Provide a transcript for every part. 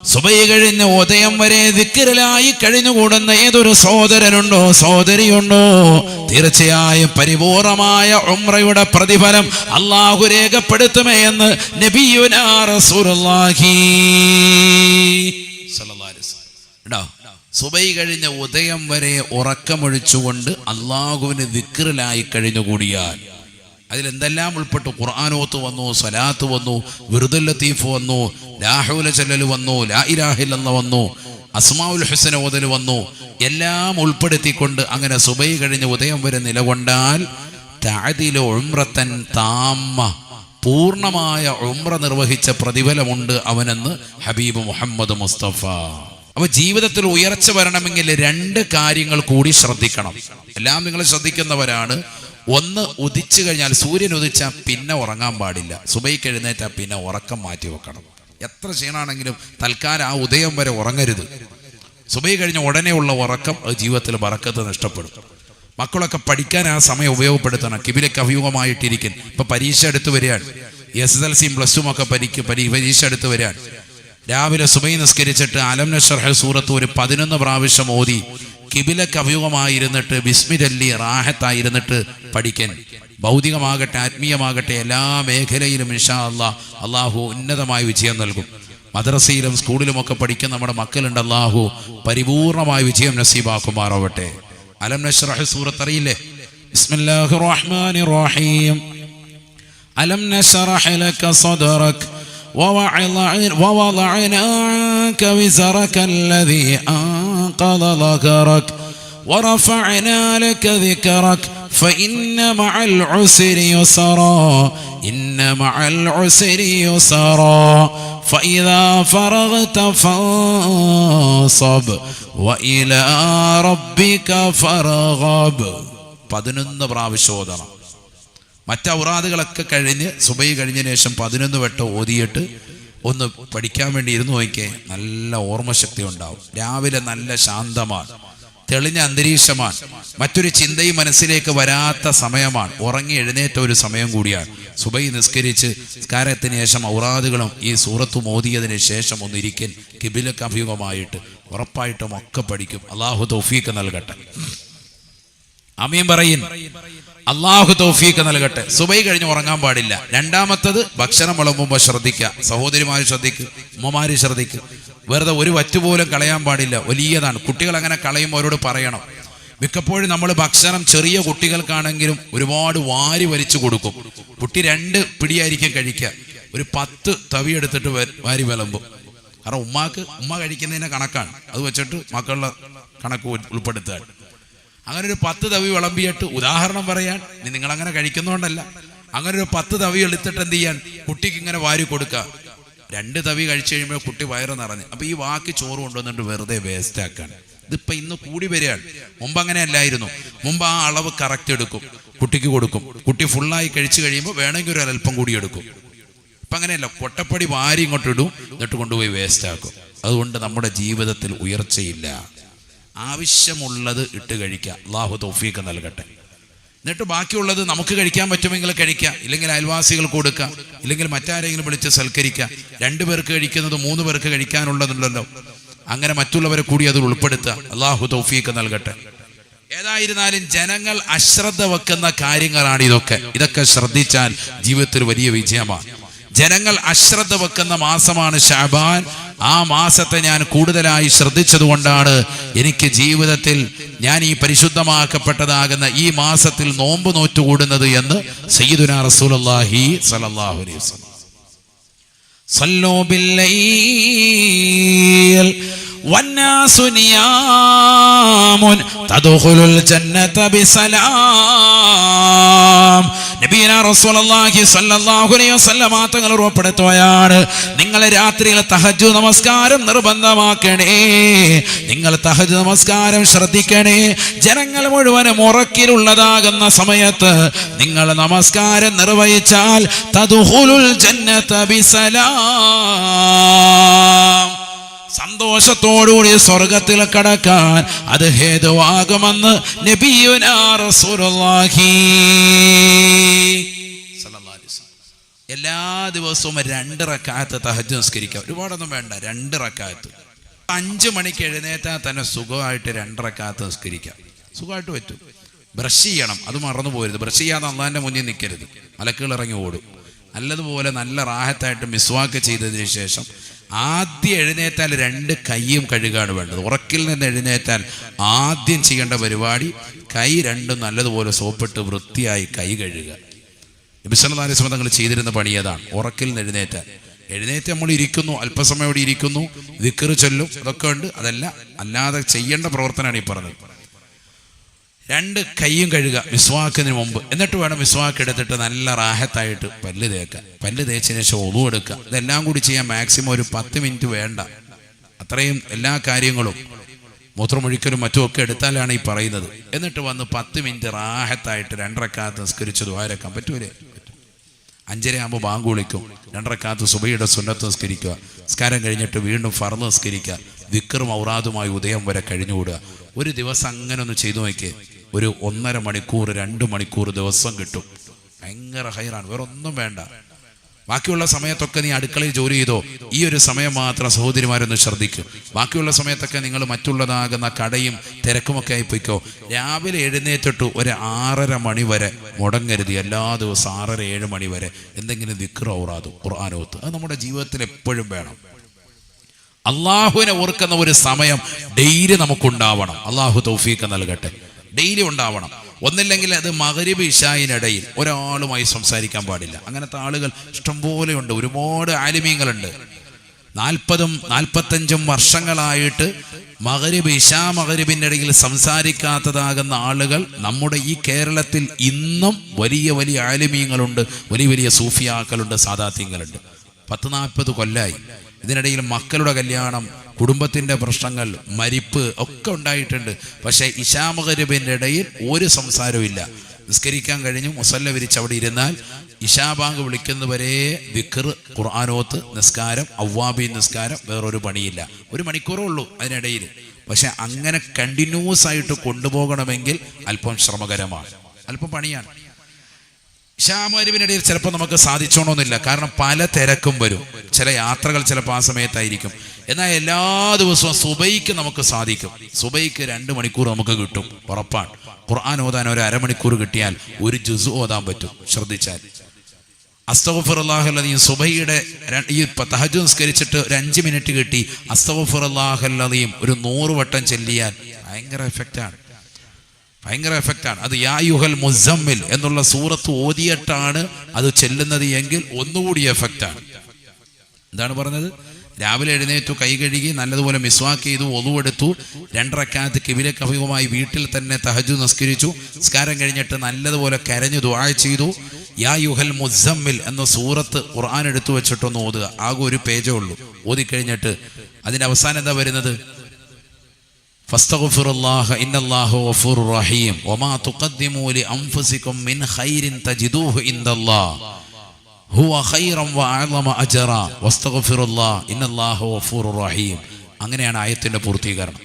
സുബൈ കഴിഞ്ഞ് ഉദയം വരെ ദിക്കിരലായി കഴിഞ്ഞുകൂടുന്ന ഏതൊരു സഹോദരനുണ്ടോ സഹോദരിയുണ്ടോ തീർച്ചയായും പരിപൂർണമായ ഉമ്രയുടെ പ്രതിഫലം അള്ളാഹു രേഖപ്പെടുത്തുമേ എന്ന് നബിയുനാ റസൂലുള്ളാഹി? സുബൈ കഴിഞ്ഞ ഉദയം വരെ ഉറക്കമൊഴിച്ചുകൊണ്ട് അള്ളാഹുവിന് ദിക്റിലായി കഴിഞ്ഞുകൂടിയാൽ അതിലെന്തെല്ലാം ഉൾപ്പെട്ടു? ഖുർആാനോത്ത് വന്നു സലാത്ത് വന്നു വിറുദുൽ ലത്തീഫ് വന്നു ലാഹുല ചല്ലൽ വന്നു ലാ ഇലാഹില്ലെന്ന് വന്നു അസ്മാഉൽ ഹുസന ഓതൽ വന്നു എല്ലാം ഉൾപ്പെടുത്തിക്കൊണ്ട് അങ്ങനെ സുബൈ കഴിഞ്ഞ് ഉദയം വരെ നിലകൊണ്ടാൽ താതിലോ ഉംറത്തൻ താമ്മ പൂർണമായ ഉംറ നിർവഹിച്ച പ്രതിഫലമുണ്ട് അവനെന്ന് ഹബീബ് മുഹമ്മദ് മുസ്തഫ. അപ്പൊ ജീവിതത്തിൽ ഉയർച്ച വരണമെങ്കിൽ രണ്ട് കാര്യങ്ങൾ കൂടി ശ്രദ്ധിക്കണം. എല്ലാം നിങ്ങൾ ശ്രദ്ധിക്കുന്നവരാണ്. ഒന്ന് ഉദിച്ചു കഴിഞ്ഞാൽ സൂര്യൻ ഉദിച്ചാൽ പിന്നെ ഉറങ്ങാൻ പാടില്ല. സുബൈക്ക് എഴുന്നേറ്റാൽ പിന്നെ ഉറക്കം മാറ്റി വെക്കണം. എത്ര ക്ഷീണാണെങ്കിലും തൽക്കാലം ആ ഉദയം വരെ ഉറങ്ങരുത്. സുബൈ കഴിഞ്ഞ ഉടനെയുള്ള ഉറക്കം ജീവിതത്തിൽ വറക്കത്ത് നഷ്ടപ്പെടും. മക്കളൊക്കെ പഠിക്കാൻ ആ സമയം ഉപയോഗപ്പെടുത്തണം. കിബിലേക്ക് അഭിമുഖമായിട്ടിരിക്കും ഇപ്പൊ പരീക്ഷ എടുത്തു വരികയാണ്. എസ് എസ് എൽ സിയും പ്ലസ് ടും ഒക്കെ പരീക്ഷ പരീക്ഷ എടുത്തു വരികയാണ്. രാവിലെ സുബൈ നിസ്കരിച്ചിട്ട് അലം നഷർഹൽ സൂറത്ത് ഒരു പതിനൊന്ന് പ്രാവശ്യം ഓതി. കിബിലക്ക് അഭിമുഖമായിരുന്നിട്ട് ബിസ്മിരല്ലി റാഹത്തായിരുന്നിട്ട് പഠിക്കാൻ ഭൗതികമാകട്ടെ ആത്മീയമാകട്ടെ എല്ലാ മേഖലയിലും ഇൻഷാ അള്ളാഹ് അള്ളാഹു ഉന്നതമായ വിജയം നൽകും മദ്രസയിലും സ്കൂളിലുമൊക്കെ പഠിക്കുന്ന നമ്മുടെ മക്കളുണ്ട് അള്ളാഹു പരിപൂർണമായ വിജയം നസീബാക്കുമാറാവട്ടെ അലം നഷ്റഹ് സൂറത്ത് അറിയില്ലേ ബിസ്മില്ലാഹിർ റഹ്മാനിർ റഹീം ألم نشرح لك صدرك ووعظ- ووضعنا عنك وزرك الذي أنقض ظهرك ورفعنا لك ذكرك فإن مع العسر يسرا إن مع العسر يسرا فإذا فرغت فانصب وإلى ربك فارغب പതിനൊന്ന് പ്രാവശ്യം ഓതണം മറ്റ് ഔറാദുകളൊക്കെ കഴിഞ്ഞ് സുബൈ കഴിഞ്ഞതിന് ശേഷം പതിനൊന്ന് വട്ടം ഓതിയിട്ട് ഒന്ന് പഠിക്കാൻ വേണ്ടി ഇരുന്നു നോക്കിയേ നല്ല ഓർമ്മശക്തി ഉണ്ടാവും. രാവിലെ നല്ല ശാന്തമാണ് തെളിഞ്ഞ അന്തരീക്ഷമാണ് മറ്റൊരു ചിന്തയും മനസ്സിലേക്ക് വരാത്ത സമയമാണ്. ഉറങ്ങി എഴുന്നേറ്റ ഒരു സമയം കൂടിയാണ്. സുബൈ നിസ്കരിച്ച് നിസ്കാരത്തിന് ശേഷം ഔറാദുകളും ഈ സൂറത്ത് മോദിയതിന് ശേഷം ഒന്നിരിക്കൻ കിബിലക്ക് അഭിമുഖമായിട്ട് ഉറപ്പായിട്ടും ഒക്കെ പഠിക്കും. അള്ളാഹു തൗഫീക്ക് നൽകട്ടെ. അമീൻ പറയിൻ. അള്ളാഹു തൗഫീക്ക് നൽകട്ടെ. സുബൈ കഴിഞ്ഞ് ഉറങ്ങാൻ പാടില്ല. രണ്ടാമത്തത് ഭക്ഷണം വിളമ്പുമ്പോൾ ശ്രദ്ധിക്കുക സഹോദരിമാര് ശ്രദ്ധിക്കുക ഉമ്മമാര് ശ്രദ്ധിക്കുക വെറുതെ ഒരു വറ്റുപോലും കളയാൻ പാടില്ല. വലിയതാണ്. കുട്ടികൾ അങ്ങനെ കളയുമ്പോൾ അവരോട് പറയണം. മിക്കപ്പോഴും നമ്മൾ ഭക്ഷണം ചെറിയ കുട്ടികൾക്കാണെങ്കിലും ഒരുപാട് വാരി വലിച്ചു കൊടുക്കും. കുട്ടി രണ്ട് പിടിയായിരിക്കും കഴിക്കുക ഒരു പത്ത് തവി എടുത്തിട്ട് വാരി വിളമ്പും. കാരണം ഉമ്മാക്ക് ഉമ്മ കഴിക്കുന്നതിന്റെ കണക്കാണ്. അത് വെച്ചിട്ട് മക്കളുടെ കണക്ക് ഉൾ- ഉൾപ്പെടുത്തുകയാണ് അങ്ങനെ ഒരു പത്ത് തവി വിളമ്പിയിട്ട് ഉദാഹരണം പറയാൻ നിങ്ങൾ അങ്ങനെ കഴിക്കുന്നോണ്ടല്ല. അങ്ങനെ ഒരു പത്ത് തവി എടുത്തിട്ട് എന്ത് ചെയ്യാൻ? കുട്ടിക്ക് ഇങ്ങനെ വാരി കൊടുക്കുക. രണ്ട് തവി കഴിച്ചു കഴിയുമ്പോൾ കുട്ടി വയറ് നിറഞ്ഞു. അപ്പൊ ഈ വാക്ക് ചോറ് കൊണ്ടുവന്നിട്ട് വെറുതെ വേസ്റ്റ് ആക്കാണ്. ഇതിപ്പോ ഇന്ന് കൂടി വരികയാണ്. മുമ്പ് അങ്ങനെ അല്ലായിരുന്നു മുമ്പ് ആ അളവ് കറക്റ്റ് എടുക്കും. കുട്ടിക്ക് കൊടുക്കും. കുട്ടി ഫുള്ളായി കഴിച്ചു കഴിയുമ്പോൾ വേണമെങ്കിൽ ഒരു അല്പം കൂടി എടുക്കും. ഇപ്പൊ അങ്ങനെയല്ല. കൊട്ടപ്പടി വാരി ഇങ്ങോട്ട് ഇടും. എന്നിട്ട് കൊണ്ടുപോയി വേസ്റ്റ് ആക്കും. അതുകൊണ്ട് നമ്മുടെ ജീവിതത്തിൽ ഉയർച്ചയില്ല. ആവശ്യമുള്ളത് ഇട്ട് കഴിക്കുക അള്ളാഹു തൗഫീക്ക് നൽകട്ടെ. എന്നിട്ട് ബാക്കിയുള്ളത് നമുക്ക് കഴിക്കാൻ പറ്റുമെങ്കിൽ കഴിക്കാം. ഇല്ലെങ്കിൽ അയൽവാസികൾക്ക് കൊടുക്കാം. ഇല്ലെങ്കിൽ മറ്റാരെങ്കിലും വിളിച്ച് സൽക്കരിക്കുക രണ്ടു പേർക്ക് കഴിക്കുന്നത് മൂന്ന് പേർക്ക് കഴിക്കാനുള്ളതുണ്ടല്ലോ. അങ്ങനെ മറ്റുള്ളവരെ കൂടി അതിൽ ഉൾപ്പെടുത്തുക. അള്ളാഹു തൗഫീക്ക് നൽകട്ടെ. ഏതായിരുന്നാലും ജനങ്ങൾ അശ്രദ്ധ വെക്കുന്ന കാര്യങ്ങളാണ് ഇതൊക്കെ. ഇതൊക്കെ ശ്രദ്ധിച്ചാൽ ജീവിതത്തിൽ വലിയ വിജയമാണ്. ജനങ്ങൾ അശ്രദ്ധ വെക്കുന്ന മാസമാണ് ഷാബാൻ. ആ മാസത്തെ ഞാൻ കൂടുതലായി ശ്രദ്ധിച്ചതുകൊണ്ടാണ് എനിക്ക് ജീവിതത്തിൽ ഞാൻ ഈ പരിശുദ്ധമാക്കപ്പെട്ടതാകുന്ന ഈ മാസത്തിൽ നോമ്പ് നോറ്റുകൂടുന്നത് എന്ന് സയ്യിദുന റസൂലി സലഹുലി ബില്ലൈൽ والناس نيام تدخل الجنة بسلام നബീന റസൂലുള്ളാഹി സ്വല്ലല്ലാഹു അലൈഹി വസല്ലമ തങ്ങൾ ഉറപ്പെടുത്തുകയാണ് നിങ്ങൾ രാത്രിയിൽ തഹജ്ജു നമസ്കാരം നിർബന്ധമാക്കണേ നിങ്ങൾ തഹജ്ജു നമസ്കാരം ശ്രദ്ധിക്കണേ ജനങ്ങൾ മുഴുവനും ഉറക്കിലുള്ളതാകുന്ന സമയത്ത് നിങ്ങൾ നമസ്കാരം നിർവഹിച്ചാൽ തദ്ഖുലുൽ ജന്നത ബിസലാം സന്തോഷത്തോടുകൂടി സ്വർഗത്തിൽ കടക്കാൻ അത് ഹേതുവാകുമെന്ന് നബിയുനാ റസൂലുള്ളാഹി സ്വല്ലല്ലാഹു അലൈഹി വസല്ലം. എല്ലാ ദിവസവും രണ്ട് റക്കായത്ത് തഹജ് നിസ്കരിക്കുക. ഒരുപാടൊന്നും വേണ്ട രണ്ട് റക്കായത്ത് അഞ്ച് മണിക്ക് എഴുന്നേറ്റാൽ തന്നെ സുഖമായിട്ട് രണ്ട് റക്കായത്ത് നിസ്കരിക്കാം. സുഖമായിട്ട് പറ്റും. ബ്രഷ് ചെയ്യണം അത് മറന്നു പോരുത്. ബ്രഷ് ചെയ്യാതെ അള്ളാന്റെ മുന്നിൽ നിൽക്കരുത്. മലക്കുകൾ ഇറങ്ങി ഓടും. നല്ലതുപോലെ നല്ല റാഹത്തായിട്ട് മിസ്വാക്ക് ചെയ്തതിന് ശേഷം ആദ്യം എഴുന്നേറ്റാൽ രണ്ട് കൈയും കഴുകാണ് വേണ്ടത്. ഉറക്കിൽ നിന്ന് എഴുന്നേറ്റാൽ ആദ്യം ചെയ്യേണ്ട പരിപാടി കൈ രണ്ടും നല്ലതുപോലെ സോപ്പിട്ട് വൃത്തിയായി കൈ കഴുകുക. നബിസ്വല്ലാസ്മ തങ്ങൾ ചെയ്തിരുന്ന പണി അതാണ്. ഉറക്കിൽ നിന്ന് എഴുന്നേറ്റാൽ. എഴുന്നേറ്റ് നമ്മൾ ഇരിക്കുന്നു അല്പസമയം ഇവിടെ ഇരിക്കുന്നു ദിക്കറ് ചൊല്ലും അതൊക്കെ ഉണ്ട്. അതല്ല അല്ലാതെ ചെയ്യേണ്ട പ്രവർത്തനമാണ് ഈ പറഞ്ഞത്. രണ്ട് കൈയും കഴുകുക മിസ്വാക്കിന് മുമ്പ്. എന്നിട്ട് വേണം വിസ്വാക്ക് എടുത്തിട്ട് നല്ല റാഹത്തായിട്ട് പല്ല് തേക്കുക പല്ല് തേച്ചതിന് ശേഷം ഒതു എടുക്കുക. ഇതെല്ലാം കൂടി ചെയ്യാൻ മാക്സിമം ഒരു പത്ത് മിനിറ്റ് വേണ്ട. അത്രയും എല്ലാ കാര്യങ്ങളും മൂത്രമൊഴിക്കലും മറ്റും ഒക്കെ എടുത്താലാണ് ഈ പറയുന്നത്. എന്നിട്ട് വന്ന് പത്ത് മിനിറ്റ് റാഹത്തായിട്ട് രണ്ടരക്കാലത്ത് നിസ്കരിച്ച് ദ്വാരക്കാൻ പറ്റൂലേ? അഞ്ചര ആകുമ്പോൾ ബാങ്ക് വിളിക്കും. രണ്ടരക്കാലത്ത് സുബൈയുടെ സുന്നത്ത് നിസ്കരിക്കുക. നിസ്കാരം കഴിഞ്ഞിട്ട് വീണ്ടും ഫർന്ന് നിസ്കരിക്കുക. വിക്രം ഔറാദുമായി ഉദയം വരെ കഴിഞ്ഞുകൂടുക. ഒരു ദിവസം അങ്ങനെ ഒന്ന് ചെയ്തു നോക്കിയേ. ഒരു ഒന്നര മണിക്കൂർ രണ്ട് മണിക്കൂർ ദിവസം കിട്ടും. ഭയങ്കര ഹൈറാണ്. വേറെ ഒന്നും വേണ്ട. ബാക്കിയുള്ള സമയത്തൊക്കെ നീ അടുക്കളയിൽ ജോലി ചെയ്തോ ഈ ഒരു സമയം മാത്രം സഹോദരിമാരൊന്ന് ശ്രദ്ധിക്കും. ബാക്കിയുള്ള സമയത്തൊക്കെ നിങ്ങൾ മറ്റുള്ളതാകുന്ന കടയും തിരക്കുമൊക്കെ ആയി പോയിക്കോ രാവിലെ എഴുന്നേറ്റിട്ട് ഒരു ആറര മണി വരെ മുടങ്ങരുത്. എല്ലാ ദിവസവും ആറര ഏഴ് മണി വരെ എന്തെങ്കിലും ഔറാദും ഖുർആാനോത്ത് അത് നമ്മുടെ ജീവിതത്തിൽ എപ്പോഴും വേണം. അള്ളാഹുവിനെ ഓർക്കുന്ന ഒരു സമയം ഡെയിലി നമുക്കുണ്ടാവണം. അള്ളാഹു തൗഫീഖ് നൽകട്ടെ. ഡെയിലി ഉണ്ടാവണം. ഒന്നില്ലെങ്കിൽ അത് മകരബ് ഇഷായിനിടയിൽ ഒരാളുമായി സംസാരിക്കാൻ പാടില്ല. അങ്ങനത്തെ ആളുകൾ ഇഷ്ടംപോലെ ഉണ്ട്. ഒരുപാട് ആലിമീങ്ങളുണ്ട്. നാൽപ്പതും നാൽപ്പത്തഞ്ചും വർഷങ്ങളായിട്ട് മകരബ് ഇഷാ മകരിബിന്റെ ഇടയിൽ സംസാരിക്കാത്തതാകുന്ന ആളുകൾ നമ്മുടെ ഈ കേരളത്തിൽ ഇന്നും വലിയ വലിയ ആലിമീങ്ങളുണ്ട്. വലിയ വലിയ സൂഫിയാക്കളുണ്ട് സാദാത്യങ്ങളുണ്ട്. പത്ത് നാൽപ്പത് കൊല്ലായി. ഇതിനിടയിൽ മക്കളുടെ കല്യാണം കുടുംബത്തിന്റെ പ്രശ്നങ്ങൾ മരിപ്പ് ഒക്കെ ഉണ്ടായിട്ടുണ്ട്. പക്ഷേ ഇഷാമകരിബിന്റെ ഇടയിൽ ഒരു സംസാരവും ഇല്ല. നിസ്കരിക്കാൻ കഴിഞ്ഞു മുസല്ല വിരിച്ച് അവിടെ ഇരുന്നാൽ ഇഷാബാങ്ക് വിളിക്കുന്നവരെ വിക്കർ ഖുർആാനോത്ത് നിസ്കാരം അവ്വാബി നിസ്കാരം വേറൊരു പണിയില്ല. ഒരു മണിക്കൂറേ ഉള്ളൂ അതിനിടയിൽ. പക്ഷെ അങ്ങനെ കണ്ടിന്യൂസ് ആയിട്ട് കൊണ്ടുപോകണമെങ്കിൽ അല്പം ശ്രമകരമാണ്. അല്പം പണിയാണ്. ഇഷാമരുവിനിടയിൽ ചിലപ്പോൾ നമുക്ക് സാധിച്ചോണമെന്നില്ല കാരണം പല തിരക്കും വരും. ചില യാത്രകൾ ചിലപ്പോൾ ആ സമയത്തായിരിക്കും. എന്നാൽ എല്ലാ ദിവസവും സുബൈക്ക് നമുക്ക് സാധിക്കും. സുബൈക്ക് രണ്ട് മണിക്കൂർ നമുക്ക് കിട്ടും. ഉറപ്പാണ്. ഖുർആൻ ഓതാൻ ഒരു അരമണിക്കൂർ കിട്ടിയാൽ ഒരു ജുസു ഓതാൻ പറ്റും. ശ്രദ്ധിച്ചാൽ. അസ്തഫുറല്ലാഹല്ലതീം സുബൈയുടെ ഈ തഹജ് നിസ്കരിച്ചിട്ട് ഒരു അഞ്ച് മിനിറ്റ് കിട്ടി. അസ്തഫുറല്ലാഹല്ലതീം ഒരു നൂറ് വട്ടം ചെല്ലിയാൽ ഭയങ്കര എഫക്റ്റാണ് ഭയങ്കര എഫക്റ്റാണ് അത് യായുഹൽ മുസമ്മിൽ എന്നുള്ള സൂറത്ത് ഓതിയിട്ടാണ് അത് ചെല്ലുന്നത് എങ്കിൽ ഒന്നുകൂടി എഫക്റ്റാണ് എന്താണ് പറഞ്ഞത്? രാവിലെ എഴുന്നേറ്റു കൈ കഴുകി നല്ലതുപോലെ മിസ്വാക്ക് ചെയ്തു ഒതുവെടുത്തു രണ്ടരക്കാലത്ത് കിവിലെ കവിയുമായി വീട്ടിൽ തന്നെ തഹജു നിസ്കരിച്ചു നിസ്കാരം കഴിഞ്ഞിട്ട് നല്ലതുപോലെ കരഞ്ഞു ദുആ ചെയ്തു. യാ യുഹൽ മുസമ്മിൽ എന്ന സൂറത്ത് ഖുർആൻ എടുത്തു വെച്ചിട്ടൊന്ന് ഓതുക. ആകെ ഒരു പേജേ ഉള്ളൂ. ഓതിക്കഴിഞ്ഞിട്ട് അതിന്റെ അവസാനം എന്താ വരുന്നത്? فاستغفر الله إن الله غفور رحيم وما تقدموا لأنفسكم من خير تجدوه عند الله هو خيرا وأعظم أجرا واستغفر الله إن الله غفور رحيم അങ്ങനെയാണ് ആയത്തിന്റെ പൂർത്തീകരണം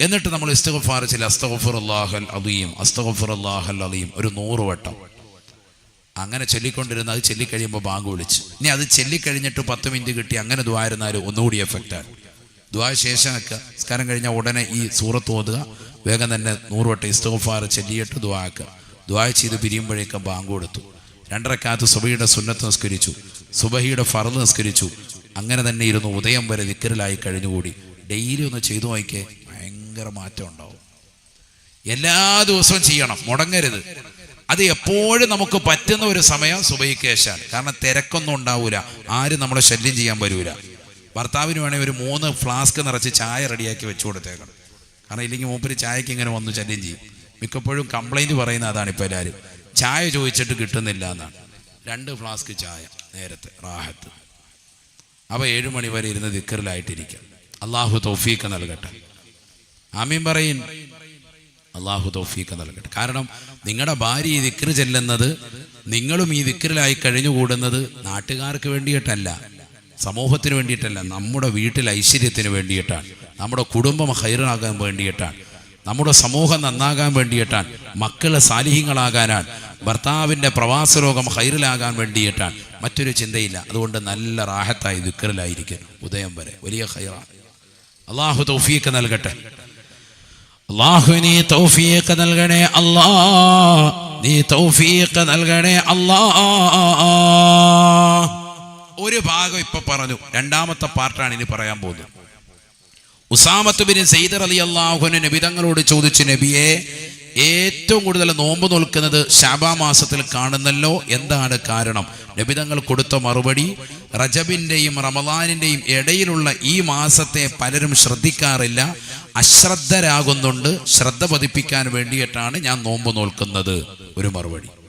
എന്നിട്ട് നമ്മൾ ഇസ്തഗഫാർ ചില അസ്തഗഫുർ അള്ളാഹൽ അലീം അസ്തഗഫുർ അള്ളാഹൽ അലീം ഒരു നൂറ് വട്ടം അങ്ങനെ ചൊല്ലിക്കൊണ്ടിരുന്ന അത് ചൊല്ലിക്കഴിയുമ്പോൾ ബാങ്ക് വിളിച്ചു ഇനി അത് ചൊല്ലിക്കഴിഞ്ഞിട്ട് പത്ത് മിനിറ്റ് കിട്ടി അങ്ങനെ ദ്വാരുന്നാലും ഒന്നുകൂടി എഫക്റ്റാണ് ദ്വാ ശേഷമാക്കുക നിസ്കാരം കഴിഞ്ഞാൽ ഉടനെ ഈ സൂറത്ത് ഓതുക. വേഗം തന്നെ നൂറുവട്ടം ഇസ്തോഫാർ ചെല്ലിയിട്ട് ദ്വാക്കുക ദ്വാ ചെയ്ത് പിരിയുമ്പോഴേക്കും ബാങ്ക് കൊടുത്തു. രണ്ടരക്കാലത്ത് സുബഹിയുടെ സുന്നത്ത് നിസ്കരിച്ചു. സുബഹിയുടെ ഫറന്ന് നിസ്കരിച്ചു. അങ്ങനെ തന്നെ ഇരുന്ന് ഉദയം വരെ ദിക്കറിലായി കഴിഞ്ഞുകൂടി. ഡെയിലി ഒന്ന് ചെയ്തു നോക്കിയേ ഭയങ്കര മാറ്റം ഉണ്ടാവും. എല്ലാ ദിവസവും ചെയ്യണം. മുടങ്ങരുത്. അത് എപ്പോഴും നമുക്ക് പറ്റുന്ന ഒരു സമയം സുബൈക്കേശാണ് കാരണം തിരക്കൊന്നും ഉണ്ടാവൂല. ആരും നമ്മളെ ശല്യം ചെയ്യാൻ വരൂല. ഭർത്താവിന് വേണമെങ്കിൽ ഒരു മൂന്ന് ഫ്ലാസ്ക് നിറച്ച് ചായ റെഡിയാക്കി വെച്ചു കൊടുത്തേക്കണം. കാരണം ഇല്ലെങ്കിൽ മൂപ്പര് ചായക്ക് ഇങ്ങനെ വന്ന് ശല്യം ചെയ്യും. മിക്കപ്പോഴും കംപ്ലൈന്റ് പറയുന്ന അതാണ് ഇപ്പോൾ എല്ലാവരും ചായ ചോദിച്ചിട്ട് കിട്ടുന്നില്ല എന്നാണ്. രണ്ട് ഫ്ലാസ്ക് ചായ നേരത്തെ റാഹത്ത്. അപ്പോൾ ഏഴ് മണി വരെ ഇരുന്ന് ദിക്കറിലായിട്ടിരിക്കാം അള്ളാഹു തൗഫീഖ് നൽകട്ടെ. ആമീൻ പറയും. അള്ളാഹു തൗഫീഖ് നൽകട്ടെ. കാരണം നിങ്ങളുടെ ഭാര്യ ഈ ദിക്കറ് ചെല്ലുന്നത് നിങ്ങളും ഈ ദിക്കറിലായി കഴിഞ്ഞുകൂടുന്നത് നാട്ടുകാർക്ക് വേണ്ടിയിട്ടല്ല. സമൂഹത്തിന് വേണ്ടിയിട്ടല്ല നമ്മുടെ വീട്ടിൽ ഐശ്വര്യത്തിന് വേണ്ടിയിട്ടാണ് നമ്മുടെ കുടുംബം ഹൈറാകാൻ വേണ്ടിയിട്ടാണ് നമ്മുടെ സമൂഹം നന്നാകാൻ വേണ്ടിയിട്ടാണ് മക്കൾ സാലിഹ്യങ്ങളാകാനാണ് ഭർത്താവിന്റെ പ്രവാസ രോഗം ഹൈറിലാകാൻ വേണ്ടിയിട്ടാണ്. മറ്റൊരു ചിന്തയില്ല. അതുകൊണ്ട് നല്ല റാഹത്തായി ദുഃഖറിലായിരിക്കും ഉദയം വരെ. വലിയ ഹൈറാണ്. അള്ളാഹു തൗഫീക്ക് നൽകട്ടെ. അള്ളാഹു നീ നൽകണേ അല്ലാ. നീ നൽകണേ അല്ലാ. ഒരു ഭാഗം ഇപ്പൊ പറഞ്ഞു. രണ്ടാമത്തെ പാർട്ടാണ് ഇനി പറയാൻ പോകുന്നത്. ഉസാമത്ത് ബിൻ സെയ്ദർ അലി അള്ളാഹുന നബിതങ്ങളോട് ചോദിച്ചു നബിയെ ഏറ്റവും കൂടുതൽ നോമ്പ് നോൽക്കുന്നത് ശാബാ മാസത്തിൽ കാണുന്നല്ലോ? എന്താണ് കാരണം? നബിതങ്ങൾ കൊടുത്ത മറുപടി റജബിന്റെയും റമദാനിന്റെയും ഇടയിലുള്ള ഈ മാസത്തെ പലരും ശ്രദ്ധിക്കാറില്ല. അശ്രദ്ധരാകുന്നുണ്ട്. ശ്രദ്ധ പതിപ്പിക്കാൻ വേണ്ടിയിട്ടാണ് ഞാൻ നോമ്പ് നോൽക്കുന്നത്. ഒരു മറുപടി.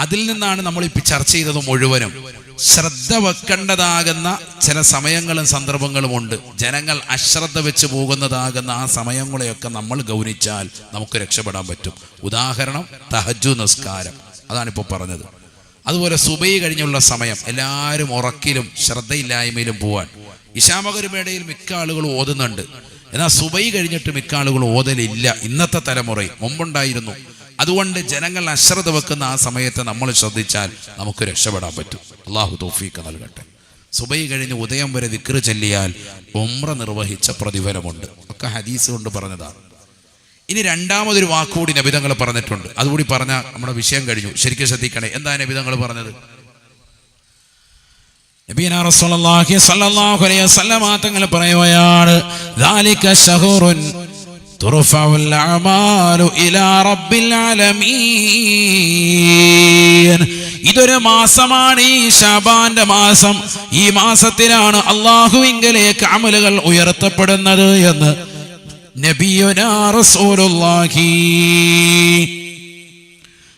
അതിൽ നിന്നാണ് നമ്മൾ ഇപ്പം ചർച്ച ചെയ്തത് മുഴുവനും. ശ്രദ്ധ വെക്കേണ്ടതാകുന്ന ചില സമയങ്ങളും സന്ദർഭങ്ങളും ഉണ്ട്. ജനങ്ങൾ അശ്രദ്ധ വെച്ച് പോകുന്നതാകുന്ന ആ സമയങ്ങളെയൊക്കെ നമ്മൾ ഗൗനിച്ചാൽ നമുക്ക് രക്ഷപ്പെടാൻ പറ്റും. ഉദാഹരണം തഹജു നിസ്കാരം. അതാണിപ്പോൾ പറഞ്ഞത്. അതുപോലെ സുബൈ കഴിഞ്ഞുള്ള സമയം എല്ലാവരും ഉറക്കിലും ശ്രദ്ധയില്ലായ്മയിലും പോവാൻ. ഇഷാമകരുമേടയിൽ മിക്ക ആളുകൾ ഓതുന്നുണ്ട്. എന്നാൽ സുബൈ കഴിഞ്ഞിട്ട് മിക്ക ആളുകൾ ഓതലില്ല. ഇന്നത്തെ തലമുറയിൽ മുമ്പുണ്ടായിരുന്നു. അതുകൊണ്ട് ജനങ്ങൾ അശ്രദ്ധ വെക്കുന്ന ആ സമയത്ത് നമ്മൾ ശ്രദ്ധിച്ചാൽ നമുക്ക് രക്ഷപ്പെടാൻ പറ്റും. അള്ളാഹു തോഫീക്ക് നൽകട്ടെ. സുബൈ കഴിഞ്ഞ് ഉദയം വരെ ദിക്ർ ചെല്ലിയാൽ ഉമ്ര നിർവഹിച്ച പ്രതിഫലമുണ്ട്. ഒക്കെ ഹദീസ് കൊണ്ട് പറഞ്ഞതാണ്. ഇനി രണ്ടാമതൊരു വാക്കുകൂടി നബിതങ്ങൾ പറഞ്ഞിട്ടുണ്ട്. അതുകൂടി പറഞ്ഞ നമ്മുടെ വിഷയം കഴിഞ്ഞു. ശരിക്കും ശ്രദ്ധിക്കണേ. എന്താ നബിതങ്ങൾ പറഞ്ഞത്? നബീന അലൈഹി പറയുകയാണ് ദാലിക ترفع الأعمال إلى رب العالمين ഇതൊരു മാസമാണ് ഈ ഷാബാന്റെ മാസം ഈ മാസത്തിലാണ് അള്ളാഹുവിങ്കലേക്ക് അമലുകൾ ഉയർത്തപ്പെടുന്നത് എന്ന് നബിയുനാ റസൂലുള്ളാഹി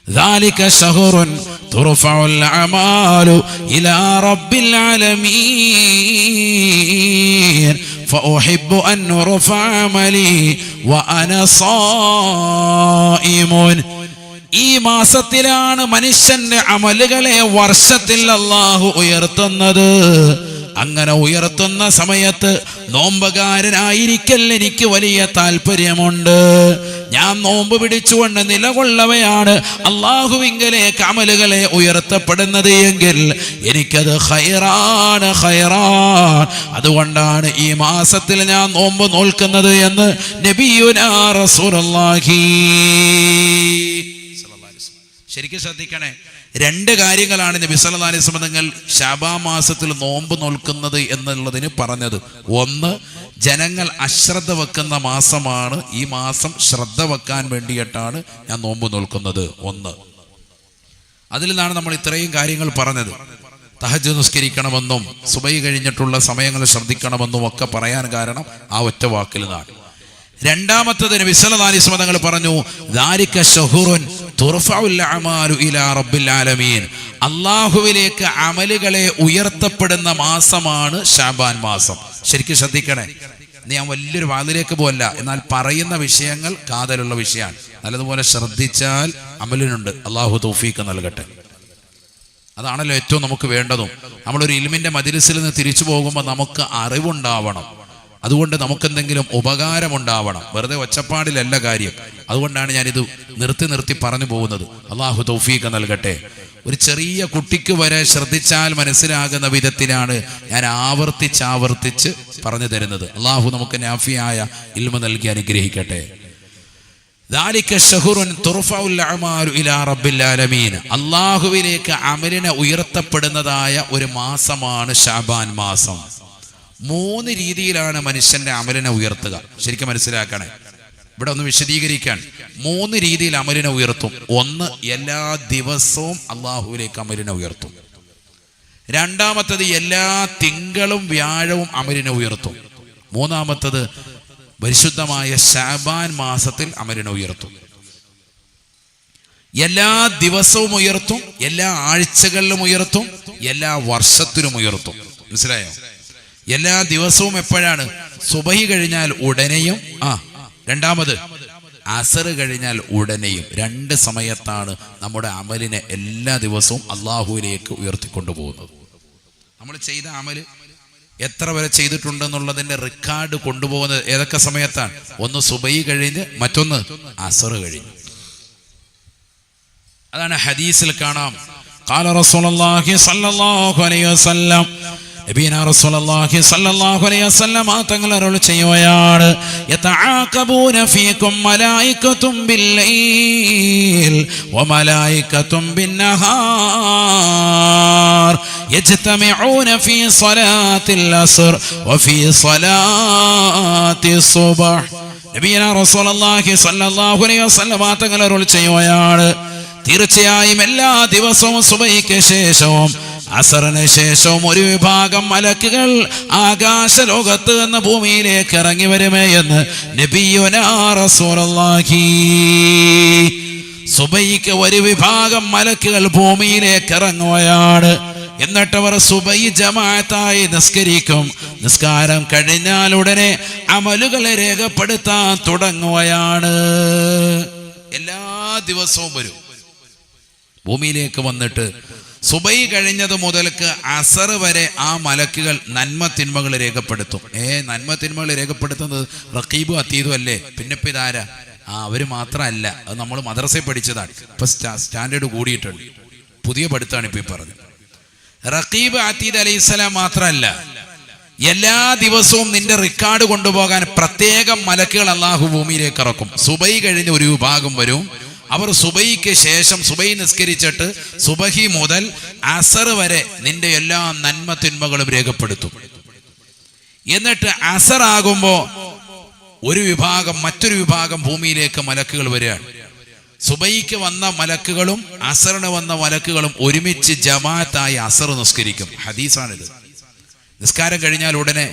ذلك شهر ترفع الأعمال إلى رب العالمين فأحب أن أرفع عملي وأنا صائم ഈ മാസത്തിലാണ് മനുഷ്യന്റെ അമലുകളെ വർഷത്തിൽ അള്ളാഹു ഉയർത്തുന്നത് അങ്ങനെ ഉയർത്തുന്ന സമയത്ത് നോമ്പുകാരനായിരിക്കൽ എനിക്ക് വലിയ താല്പര്യമുണ്ട് ഞാൻ നോമ്പ് പിടിച്ചുകൊണ്ട് നിലകൊള്ളവയാണ് അള്ളാഹുവിങ്കലേക്ക് അമലുകളെ ഉയർത്തപ്പെടുന്നത് എങ്കിൽ എനിക്കത് ഹൈറാണ് ഹൈറാൻ അതുകൊണ്ടാണ് ഈ മാസത്തിൽ ഞാൻ നോമ്പ് നോൽക്കുന്നത് എന്ന് നബിയുനാ റസൂലുള്ളാഹി. ശരിക്കും ശ്രദ്ധിക്കണേ. രണ്ട് കാര്യങ്ങളാണ് നബി സല്ലല്ലാഹു അലൈഹി തങ്ങൾ ശാബാ മാസത്തിൽ നോമ്പ് നോൽക്കുന്നത് എന്നുള്ളതിന് പറഞ്ഞത്. ഒന്ന് ജനങ്ങൾ അശ്രദ്ധ വെക്കുന്ന മാസമാണ്. ഈ മാസം ശ്രദ്ധ വെക്കാൻ വേണ്ടിയിട്ടാണ് ഞാൻ നോമ്പ് നോൽക്കുന്നത്. ഒന്ന് അതിൽ നിന്നാണ് നമ്മൾ ഇത്രയും കാര്യങ്ങൾ പറഞ്ഞത്. തഹജ് നിസ്കരിക്കണമെന്നും സുബൈ കഴിഞ്ഞിട്ടുള്ള സമയങ്ങൾ ശ്രദ്ധിക്കണമെന്നും ഒക്കെ പറയാൻ കാരണം ആ ഒറ്റ വാക്കിൽ നിന്നാണ്. രണ്ടാമത്തതിന് അലൈഹി തങ്ങൾ പറഞ്ഞു ദാരിക ഷഹുറുൻ അള്ളാഹുവിലേക്ക് അമലുകളെ ഉയർത്തപ്പെടുന്ന മാസമാണ് ഷാബാൻ മാസം. ശരിക്കും ശ്രദ്ധിക്കണേ. ഞാൻ വലിയൊരു വാതിലേക്ക് പോല്ല എന്നാൽ പറയുന്ന വിഷയങ്ങൾ കാതലുള്ള വിഷയമാണ്. നല്ലതുപോലെ ശ്രദ്ധിച്ചാൽ അമലിനുണ്ട്. അള്ളാഹു തൗഫീക്ക് നൽകട്ടെ. അതാണല്ലോ ഏറ്റവും നമുക്ക് വേണ്ടതും. നമ്മളൊരു ഇൽമിന്റെ മജിലിസിൽ നിന്ന് തിരിച്ചു പോകുമ്പോൾ നമുക്ക് അറിവുണ്ടാവണം. അതുകൊണ്ട് നമുക്കെന്തെങ്കിലും ഉപകാരമുണ്ടാവണം. വെറുതെ ഒച്ചപ്പാടിലല്ല കാര്യം. അതുകൊണ്ടാണ് ഞാനിത് നിർത്തി നിർത്തി പറഞ്ഞു പോകുന്നത്. അള്ളാഹു തൗഫീഖ് നൽകട്ടെ. ഒരു ചെറിയ കുട്ടിക്ക് വരെ ശ്രദ്ധിച്ചാൽ മനസ്സിലാകുന്ന വിധത്തിലാണ് ഞാൻ ആവർത്തിച്ചാവർത്തിച്ച് പറഞ്ഞു തരുന്നത്. അള്ളാഹു നമുക്ക് നാഫിയായ ഇൽമ നൽകി അനുഗ്രഹിക്കട്ടെ. അള്ളാഹുവിലേക്ക് അമലിനെ ഉയർത്തപ്പെടുന്നതായ ഒരു മാസമാണ് ഷാബാൻ മാസം. മൂന്ന് രീതിയിലാണ് മനുഷ്യന്റെ അമലിനെ ഉയർത്തുക. ശരിക്കും മനസ്സിലാക്കണേ? ഇവിടെ ഒന്ന് വിശദീകരിക്കാൻ. മൂന്ന് രീതിയിൽ അമലിനെ ഉയർത്തും. ഒന്ന് എല്ലാ ദിവസവും അള്ളാഹുവിലേക്ക് അമലിനെ ഉയർത്തും. രണ്ടാമത്തത് എല്ലാ തിങ്കളും വ്യാഴവും അമലിനെ ഉയർത്തും. മൂന്നാമത്തത് പരിശുദ്ധമായ ഷാബാൻ മാസത്തിൽ അമലിനെ ഉയർത്തും. എല്ലാ ദിവസവും ഉയർത്തും എല്ലാ ആഴ്ചകളിലും ഉയർത്തും എല്ലാ വർഷത്തിലും ഉയർത്തും. മനസ്സിലായോ? എല്ലാ ദിവസവും എപ്പോഴാണ്? സുബഹി കഴിഞ്ഞാൽ ഉടനെയും ആ രണ്ടാമത് അസർ കഴിഞ്ഞാൽ ഉടനെയും. രണ്ട് സമയത്താണ് നമ്മുടെ അമലിനെ എല്ലാ ദിവസവും അള്ളാഹുവിലേക്ക് ഉയർത്തിക്കൊണ്ടു പോകുന്നത് നമ്മൾ ചെയ്ത അമൽ എത്ര വരെ ചെയ്തിട്ടുണ്ടെന്നുള്ളതിന്റെ റെക്കോർഡ് കൊണ്ടുപോകുന്നത് ഏതൊക്കെ സമയത്താണ്? ഒന്ന് സുബൈ കഴിഞ്ഞ് മറ്റൊന്ന് അസർ കഴിഞ്ഞ്. അതാണ് ഹദീസിൽ കാണാം. റസൂലുള്ളാഹി സ്വല്ലല്ലാഹു അലൈഹി വസല്ലം തങ്ങൾ അരുൾ ചെയ്യുകയാണ് യതആഖബൂന ഫീകും മലായികത്തും ബില്ലൈൽ വമലായികത്തും ബിന്നഹാർ يجتمعون في صلاة العصر وفي صلاة الصبح നബീന റസൂലുള്ളാഹി സ്വല്ലല്ലാഹു അലൈഹി വസല്ലം ആ തങ്ങൾ അരുൾ ചെയ്യുകയാണ് തീർച്ചയായും എല്ലാ ദിവസവും സുബൈക്ക് ശേഷവും അസറിന് ശേഷവും ഒരു വിഭാഗം മലക്കുകൾ ആകാശ ലോകത്ത് നിന്ന് ഭൂമിയിലേക്ക് ഇറങ്ങി വരുമേ എന്ന് നബിയുനാ റസൂലുള്ളാഹി. സുബൈക്ക് ഒരു വിഭാഗം മലക്കുകൾ ഭൂമിയിലേക്ക് ഇറങ്ങുകയാണ്. എന്നിട്ടവർ സുബൈ ജമാഅത്തായി നിസ്കരിക്കും. നിസ്കാരം കഴിഞ്ഞാൽ ഉടനെ അമലുകളെ രേഖപ്പെടുത്താൻ തുടങ്ങുകയാണ്. എല്ലാ ദിവസവും വരും. ഭൂമിയിലേക്ക് വന്നിട്ട് സുബൈ കഴിഞ്ഞത് മുതൽക്ക് അസർ വരെ ആ മലക്കുകൾ നന്മ തിന്മകൾ രേഖപ്പെടുത്തും. ഏ നന്മ തിന്മകൾ രേഖപ്പെടുത്തുന്നത് റക്കീബും അത്തീതും അല്ലേ? പിന്നെ ഇപ്പം ഇതാരാ? ആ അവർ മാത്രമല്ല അത് നമ്മൾ മദ്രസയിൽ പഠിച്ചതാണ്. ഇപ്പൊ സ്റ്റാൻഡേർഡ് കൂടിയിട്ടുണ്ട്. പുതിയ പഠിത്തമാണ് ഇപ്പൊ പറഞ്ഞത്. റക്കീബ് അത്തീദ് അലൈഹിസ്സലാം മാത്രമല്ല എല്ലാ ദിവസവും നിന്റെ റിക്കാർഡ് കൊണ്ടുപോകാൻ പ്രത്യേകം മലക്കുകൾ അള്ളാഹു ഭൂമിയിലേക്ക് ഇറക്കും. സുബൈ കഴിഞ്ഞ് ഒരു വിഭാഗം വരും. അവർ സുബൈക്ക് ശേഷം സുബൈ നിസ്കരിച്ചിട്ട് സുബഹി മുതൽ അസർ വരെ നിന്റെ എല്ലാ നന്മ തിന്മകളും രേഖപ്പെടുത്തും. എന്നിട്ട് അസർ ആകുമ്പോ ഒരു വിഭാഗം മറ്റൊരു വിഭാഗം ഭൂമിയിലേക്ക് മലക്കുകൾ വരികയാണ്. സുബൈക്ക് വന്ന മലക്കുകളും അസറിന് വന്ന മലക്കുകളും ഒരുമിച്ച് ജമാഅത്തായി അസർ നിസ്കരിക്കും. ഹദീസാണിത്. നിസ്കാരം കഴിഞ്ഞാൽ ഉടനെ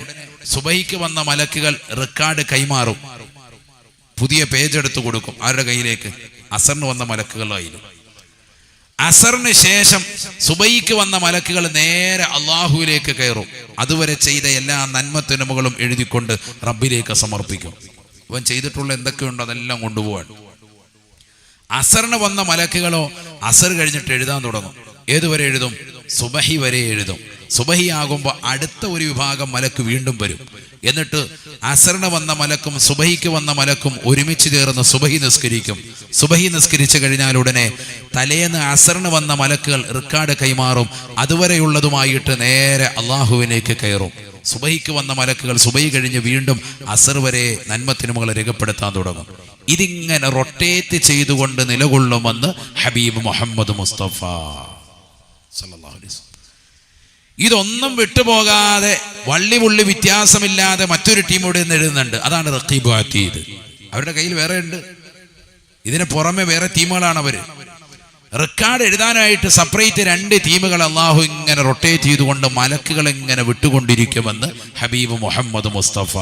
സുബൈക്ക് വന്ന മലക്കുകൾ റെക്കാർഡ് കൈമാറും. പുതിയ പേജ് എടുത്തു കൊടുക്കും ആരുടെ കയ്യിലേക്ക്? അസറിന് വന്ന മലക്കുകളായിരുന്നു. അസറിന് ശേഷം സുബൈക്ക് വന്ന മലക്കുകൾ നേരെ അള്ളാഹുവിലേക്ക് കയറും. അതുവരെ ചെയ്ത എല്ലാ നന്മത്തിനുമകളും എഴുതിക്കൊണ്ട് റബ്ബിലേക്ക് സമർപ്പിക്കും. അവൻ ചെയ്തിട്ടുള്ള എന്തൊക്കെയുണ്ടോ അതെല്ലാം കൊണ്ടുപോവാൻ. അസറിന് വന്ന മലക്കുകളോ അസർ കഴിഞ്ഞിട്ട് എഴുതാൻ തുടങ്ങും. ഏതുവരെ എഴുതും? സുബഹി വരെ എഴുതും. സുബഹി ആകുമ്പോൾ അടുത്ത ഒരു വിഭാഗം മലക്ക് വീണ്ടും വരും. എന്നിട്ട് അസറിന് വന്ന മലക്കും സുബഹിക്ക് വന്ന മലക്കും ഒരുമിച്ച് ചേർന്ന് സുബഹി നിസ്കരിക്കും. സുബഹി നിസ്കരിച്ചു കഴിഞ്ഞാൽ ഉടനെ തലേന്ന് അസറിന് വന്ന മലക്കുകൾ റിക്കാർഡ് കൈമാറും. അതുവരെയുള്ളതുമായിട്ട് നേരെ അള്ളാഹുവിനേക്ക് കയറും. സുബഹിക്ക് വന്ന മലക്കുകൾ സുബഹി കഴിഞ്ഞ് വീണ്ടും അസർ വരെ നന്മത്തിനുമകൾ രേഖപ്പെടുത്താൻ തുടങ്ങും. ഇതിങ്ങനെ റൊട്ടേറ്റ് ചെയ്തുകൊണ്ട് നിലകൊള്ളുമെന്ന് ഹബീബ് മുഹമ്മദ് മുസ്തഫ. അലൈഹി വസല്ലം. ഇതൊന്നും വിട്ടുപോകാതെ വള്ളി പുള്ളി വ്യത്യാസമില്ലാതെ മറ്റൊരു ടീം ഇവിടെ നിന്ന് എഴുതുന്നുണ്ട്. അതാണ് റക്കീബ് അത്തീദ്. അവരുടെ കയ്യിൽ വേറെ ഉണ്ട്. ഇതിന് പുറമെ വേറെ ടീമുകളാണ് അവർ. റെക്കാർഡ് എഴുതാനായിട്ട് സെപ്പറേറ്റ് രണ്ട് ടീമുകൾ അള്ളാഹു ഇങ്ങനെ റൊട്ടേറ്റ് ചെയ്തുകൊണ്ട് മലക്കുകൾ ഇങ്ങനെ വിട്ടുകൊണ്ടിരിക്കുമെന്ന് ഹബീബ് മുഹമ്മദ് മുസ്തഫ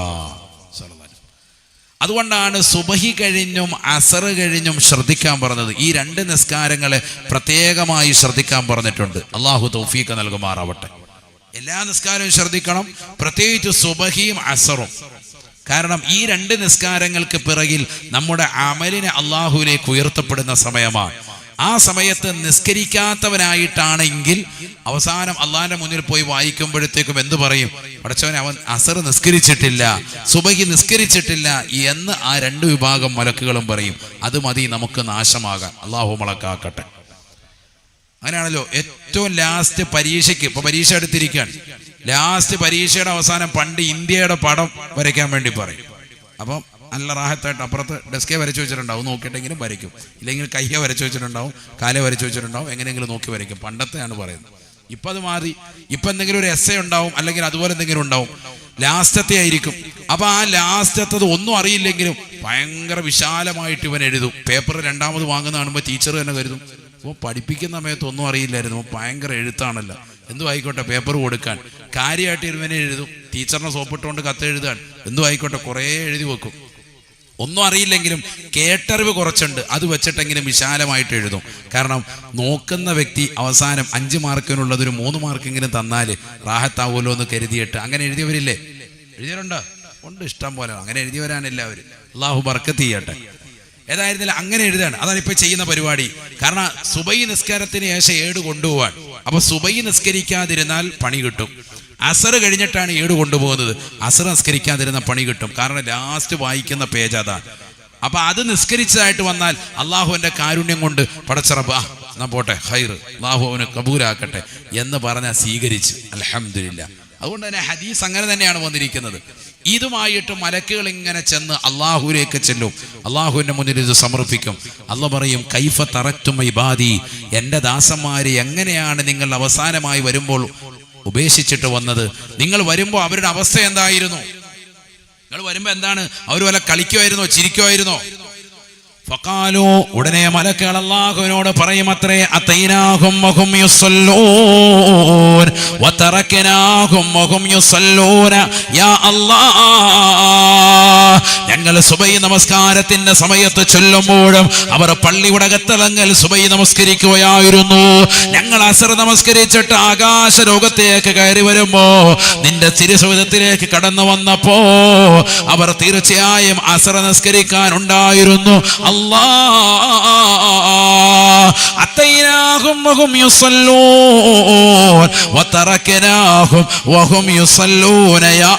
അതുകൊണ്ടാണ് സുബഹി കഴിഞ്ഞും അസർ കഴിഞ്ഞും ശ്രദ്ധിക്കാൻ പറഞ്ഞത്. ഈ രണ്ട് നിസ്കാരങ്ങളെ പ്രത്യേകമായി ശ്രദ്ധിക്കാൻ പറഞ്ഞിട്ടുണ്ട്. അള്ളാഹു തൗഫീഖ് നൽകുമാറാവട്ടെ. എല്ലാ നിസ്കാരവും ശ്രദ്ധിക്കണം. പ്രത്യേകിച്ച് സുബഹിയും അസറും. കാരണം ഈ രണ്ട് നിസ്കാരങ്ങൾക്ക് പിറകിൽ നമ്മുടെ അമലിനെ അള്ളാഹുവിലേക്ക് ഉയർത്തപ്പെടുന്ന സമയമാണ്. ആ സമയത്ത് നിസ്കരിക്കാത്തവനായിട്ടാണെങ്കിൽ അവസാനം അള്ളാഹിന്റെ മുന്നിൽ പോയി വായിക്കുമ്പോഴത്തേക്കും എന്ത് പറയും? പഠിച്ചവൻ അവൻ അസർ നിസ്കരിച്ചിട്ടില്ല സുബഹി നിസ്കരിച്ചിട്ടില്ല എന്ന് ആ രണ്ട് വിഭാഗം മലക്കുകളും പറയും. അത് മതി നമുക്ക് നാശമാകാൻ. അള്ളാഹു മലക്കാക്കട്ടെ അങ്ങനെയാണല്ലോ ഏറ്റവും ലാസ്റ്റ് പരീക്ഷയ്ക്ക് ഇപ്പൊ പരീക്ഷ എടുത്തിരിക്കുകയാണ്. ലാസ്റ്റ് പരീക്ഷയുടെ അവസാനം പണ്ട് ഇന്ത്യയുടെ പടം വരയ്ക്കാൻ വേണ്ടി പറയും. അപ്പം നല്ല റാഹത്തായിട്ട് അപ്പുറത്ത് ഡെസ്കെ വരച്ചു വെച്ചിട്ടുണ്ടാവും. നോക്കിയിട്ടെങ്കിലും വരയ്ക്കും. ഇല്ലെങ്കിൽ കയ്യെ വരച്ചു വെച്ചിട്ടുണ്ടാവും കാലെ വരച്ചു വെച്ചിട്ടുണ്ടാവും എങ്ങനെയെങ്കിലും നോക്കി വരയ്ക്കും. പണ്ടത്തെയാണ് പറയുന്നത്. ഇപ്പം അത് മാറി. ഇപ്പം എന്തെങ്കിലും ഒരു എസ് ഉണ്ടാവും അല്ലെങ്കിൽ അതുപോലെ എന്തെങ്കിലും ഉണ്ടാവും. ലാസ്റ്റത്തെ ആയിരിക്കും. അപ്പൊ ആ ലാസ്റ്റത്തത് ഒന്നും അറിയില്ലെങ്കിലും ഭയങ്കര വിശാലമായിട്ട് ഇവൻ എഴുതും. പേപ്പർ രണ്ടാമത് വാങ്ങുന്ന കാണുമ്പോൾ ടീച്ചർ തന്നെ കരുതും. അപ്പോൾ പഠിപ്പിക്കുന്ന സമയത്ത് ഒന്നും അറിയില്ലായിരുന്നു. ഭയങ്കര എഴുത്താണല്ലോ. എന്തു ആയിക്കോട്ടെ പേപ്പർ കൊടുക്കാൻ. കാര്യമായിട്ട് ഇരുവനെ എഴുതും. ടീച്ചറിനെ സോപ്പിട്ടുകൊണ്ട് കത്ത് എഴുതാൻ. എന്തു ആയിക്കോട്ടെ കുറേ എഴുതി വെക്കും. ഒന്നും അറിയില്ലെങ്കിലും കേട്ടറിവ് കുറച്ചുണ്ട്. അത് വെച്ചിട്ടെങ്കിലും വിശാലമായിട്ട് എഴുതും. കാരണം നോക്കുന്ന വ്യക്തി അവസാനം അഞ്ച് മാർക്കിനുള്ളതൊരു മൂന്ന് മാർക്കെങ്കിലും തന്നാൽ റാഹത്താവുമല്ലോ എന്ന് കരുതിയിട്ട്. അങ്ങനെ എഴുതിയവരില്ലേ? എഴുതിയവരുണ്ടോ? ഉണ്ട് ഇഷ്ടം പോലെ. അങ്ങനെ എഴുതിയവരാണ് എല്ലാവരും. അള്ളാഹു ബർക്കത്ത് ചെയ്യട്ടെ. ഏതായിരുന്നില്ല അങ്ങനെ എഴുതാണ് അതാണ് ഇപ്പൊ ചെയ്യുന്ന പരിപാടി. കാരണം സുബൈ നിസ്കാരത്തിന് ശേഷം ഏട് കൊണ്ടുപോവാൻ. അപ്പൊ സുബൈ നിസ്കരിക്കാതിരുന്നാൽ പണി കിട്ടും. അസർ കഴിഞ്ഞിട്ടാണ് ഏട് കൊണ്ടുപോകുന്നത്. അസർ നിസ്കരിക്കാതിരുന്ന പണി കിട്ടും. കാരണം ലാസ്റ്റ് വായിക്കുന്ന പേജ് അതാണ് അപ്പൊ അത് നിസ്കരിച്ചതായിട്ട് വന്നാൽ അള്ളാഹുവിന്റെ കാരുണ്യം കൊണ്ട് പടച്ചറബ് ആ എന്നാ പോട്ടെ ഹൈർ അള്ളാഹു അവന് കബൂരാക്കട്ടെ എന്ന് പറഞ്ഞാൽ സ്വീകരിച്ച്. അലഹമില്ല അതുകൊണ്ട് തന്നെ ഹദീസ് അങ്ങനെ തന്നെയാണ് വന്നിരിക്കുന്നത്. ഇതുമായിട്ട് മലക്കുകൾ ഇങ്ങനെ ചെന്ന് അള്ളാഹുലേക്ക് ചെല്ലും. അള്ളാഹുവിന്റെ മുന്നിൽ ഇത് സമർപ്പിക്കും. അല്ല പറയും കൈഫ തററ്റും ഇബാദി. എന്റെ ദാസന്മാര് എങ്ങനെയാണ് നിങ്ങൾ അവസാനമായി വരുമ്പോൾ ഉപേക്ഷിച്ചിട്ട് വന്നത്? നിങ്ങൾ വരുമ്പോൾ അവരുടെ അവസ്ഥ എന്തായിരുന്നു? നിങ്ങൾ വരുമ്പോൾ എന്താണ്? അവർ വല്ല കളിക്കുമായിരുന്നോ? ചിരിക്കുമായിരുന്നോ? ഫഖാലു ഉടനെ മലക്കുകൾ അല്ലാഹുവിനോട് പറയും അത്രേ അതൈനാഹും വഹും യുസല്ലൂൻ വതറകനാഹും വഹും യുസല്ലൂന യാ അല്ലാഹ്. ഞങ്ങൾ സുബൈ നമസ്കാരത്തിന്റെ സമയത്ത് ചൊല്ലുമ്പോഴും അവർ പള്ളിയുടെ അകത്തളങ്ങൾ സുബൈ നമസ്കരിക്കുകയായിരുന്നു. ഞങ്ങൾ അസർ നമസ്കരിച്ചിട്ട് ആകാശ ലോകത്തേക്ക് കയറി വരുമ്പോ നിന്റെ തിരുസുവിധത്തിലേക്ക് കടന്നു വന്നപ്പോ അവർ തീർച്ചയായും അസർ നമസ്കരിക്കാൻ ഉണ്ടായിരുന്നു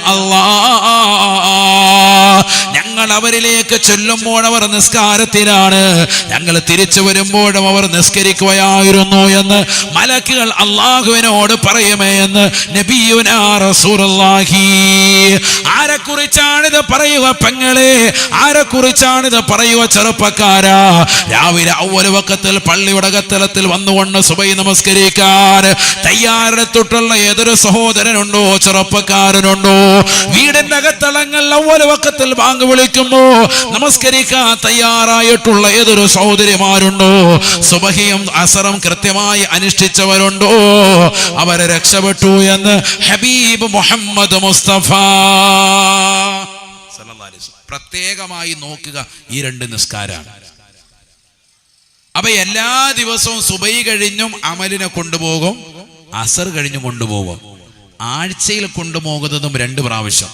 അല്ലാഹ് ഞങ്ങൾ അവരിലേക്ക് ചൊല്ലുമ്പോഴവർ നിസ്കാരത്തിലാണ്. ഞങ്ങൾ തിരിച്ചു വരുമ്പോഴും അവർ നിസ്കരിക്കുകയായിരുന്നു എന്ന് മലക്കുകൾ അള്ളാഹുവിനോട് പറയുമേ എന്ന് നബിയുനാഹി ആരെക്കുറിച്ചാണിത് പറയുക പെങ്ങളെ? ആരെക്കുറിച്ചാണിത് പറയുക ചെറുപ്പക്കാരാ രാവിലെ അവൽ വക്കത്തിൽ പള്ളിയുടെ കത്തലത്തിൽ വന്നുകൊണ്ട് സുബൈ നമസ്കരിക്കാൻ തയ്യാറെടുത്തിട്ടുള്ള ഏതൊരു സഹോദരനുണ്ടോ ചെറുപ്പക്കാരനുണ്ടോ? വീടിന്റെ അകത്തളങ്ങൾ അവൽ വക്കത്തിൽ ബാങ്ക് വിളിക്കുമ്പോ നമസ്കരിക്കാൻ തയ്യാറായിട്ടുള്ള ഏതൊരു സഹോദരിമാരുണ്ടോ? സുബഹിയും അസറും കൃത്യമായി അനുഷ്ഠിച്ചവരുണ്ടോ? അവരെ രക്ഷപ്പെട്ടു എന്ന് ഹബീബ് മുഹമ്മദ് മുസ്തഫ. പ്രത്യേകമായി നോക്കുക ഈ രണ്ട് നിസ്കാരമാണ്. അപ്പൊ എല്ലാ ദിവസവും സുബൈ കഴിഞ്ഞും അമലിനെ കൊണ്ടുപോകും അസർ കഴിഞ്ഞും കൊണ്ടുപോകും. ആഴ്ചയിൽ കൊണ്ടുപോകുന്നതും രണ്ട് പ്രാവശ്യം.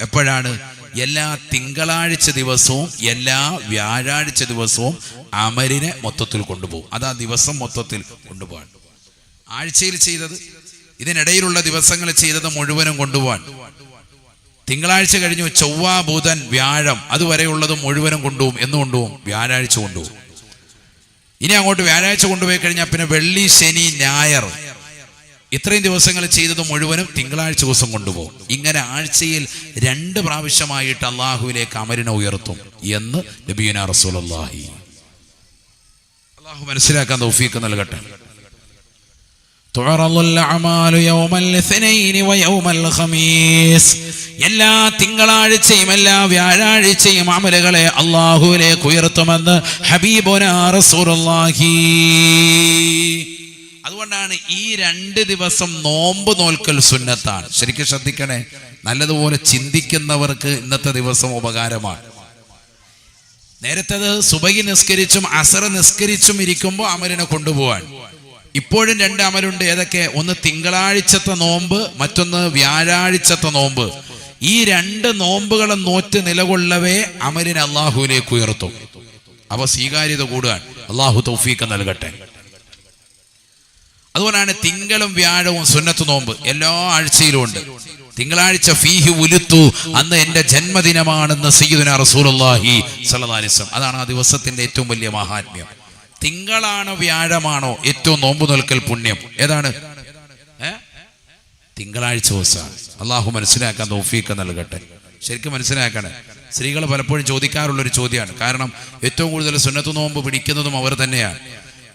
എപ്പോഴാണ്? എല്ലാ തിങ്കളാഴ്ച ദിവസവും എല്ലാ വ്യാഴാഴ്ച ദിവസവും അമലിനെ മൊത്തത്തിൽ കൊണ്ടുപോകും. അത് ആ ദിവസം മൊത്തത്തിൽ കൊണ്ടുപോകാൻ. ആഴ്ചയിൽ ചെയ്തത് ഇതിനിടയിലുള്ള ദിവസങ്ങൾ ചെയ്തത് മുഴുവനും കൊണ്ടുപോകാൻ. തിങ്കളാഴ്ച കഴിഞ്ഞു ചൊവ്വ ബുധൻ വ്യാഴം അതുവരെയുള്ളത് മുഴുവനും കൊണ്ടുപോകും എന്ന് കൊണ്ടുപോകും വ്യാഴാഴ്ച കൊണ്ടുപോകും ഇനി അങ്ങോട്ട് വ്യാഴാഴ്ച കൊണ്ടുപോയി കഴിഞ്ഞാൽ പിന്നെ വെള്ളി ശനി ഞായർ ഇത്രയും ദിവസങ്ങൾ ചെയ്തത് മുഴുവനും തിങ്കളാഴ്ച ദിവസം കൊണ്ടുപോകും ഇങ്ങനെ ആഴ്ചയിൽ രണ്ട് പ്രാവശ്യമായിട്ട് അള്ളാഹുവിലേക്ക് അമരിനെ ഉയർത്തും എന്ന് നബീന റസൂലി അള്ളാഹു മനസ്സിലാക്കാൻ തൗഫീക്ക് നൽകട്ടെ تعرض الأعمال يوم الاثنين ويوم الخميس എല്ലാ തിങ്കളാഴ്ചയും എല്ലാ വ്യാഴാഴ്ചയും അമലുകളെ അള്ളാഹുവിലേക്ക് ഉയർത്തുമെന്ന് ഹബീബുനാഹി അതുകൊണ്ടാണ് ഈ രണ്ട് ദിവസം നോമ്പ് നോൽക്കൽ സുന്നത്താണ്. ശരിക്കും ശ്രദ്ധിക്കണേ നല്ലതുപോലെ ചിന്തിക്കുന്നവർക്ക് ഇന്നത്തെ ദിവസം ഉപകാരമാണ്. നേരത്തത് സുബഹി നിസ്കരിച്ചും അസർ നിസ്കരിച്ചും ഇരിക്കുമ്പോൾ അമലിനെ കൊണ്ടുപോവാൻ. ഇപ്പോഴും രണ്ട് അമലുണ്ട്. ഏതൊക്കെ? ഒന്ന് തിങ്കളാഴ്ചത്തെ നോമ്പ് മറ്റൊന്ന് വ്യാഴാഴ്ചത്തെ നോമ്പ്. ഈ രണ്ട് നോമ്പുകളെ നോറ്റ് നിലകൊള്ളവേ അമലിനെ അള്ളാഹുവിലേക്ക് ഉയർത്തും. അവ സ്വീകാര്യത കൂടുകയാണ് അള്ളാഹു തൗഫീക്ക് നൽകട്ടെ. അതുകൊണ്ടാണ് തിങ്കളും വ്യാഴവും സുന്നത്ത് നോമ്പ് എല്ലാ ആഴ്ചയിലും ഉണ്ട്. തിങ്കളാഴ്ച ഫീഹി ഉലുത്തു അന്ന് എന്റെ ജന്മദിനമാണെന്ന് സയ്യിദുന അലൈഹി വസല്ലം. അതാണ് ആ ദിവസത്തിന്റെ ഏറ്റവും വലിയ മഹാത്മ്യം. തിങ്കളാണോ വ്യാഴമാണോ ഏറ്റവും നോമ്പ് നോൽക്കൽ പുണ്യം? ഏതാണ്? തിങ്കളാഴ്ച ദിവസമാണ്. അള്ളാഹു മനസ്സിലാക്കാൻ തോഫീക്ക് നൽകട്ടെ. ശരിക്കും മനസ്സിലാക്കണേ സ്ത്രീകൾ പലപ്പോഴും ചോദിക്കാറുള്ള ഒരു ചോദ്യമാണ്. കാരണം ഏറ്റവും കൂടുതൽ സുന്നത്ത് നോമ്പ് പിടിക്കുന്നതും അവർ തന്നെയാണ്.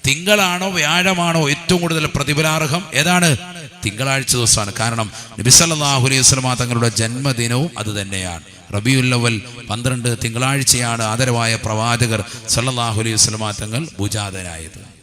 തിങ്കളാണോ വ്യാഴമാണോ ഏറ്റവും കൂടുതൽ പ്രതിഫലാർഹം? ഏതാണ്? തിങ്കളാഴ്ച ദിവസമാണ്. കാരണം നബിസല്ലാഹു അലൈഹി വസ്ലമ തങ്ങളുടെ ജന്മദിനവും അത് തന്നെയാണ്. റബിയുല്ലവൽ പന്ത്രണ്ട് തിങ്കളാഴ്ചയാണ് ആദരവായ പ്രവാചകർ സല്ലല്ലാഹു അലൈഹി വസ്ലമ തങ്ങൾ ഭുജാതനായത്.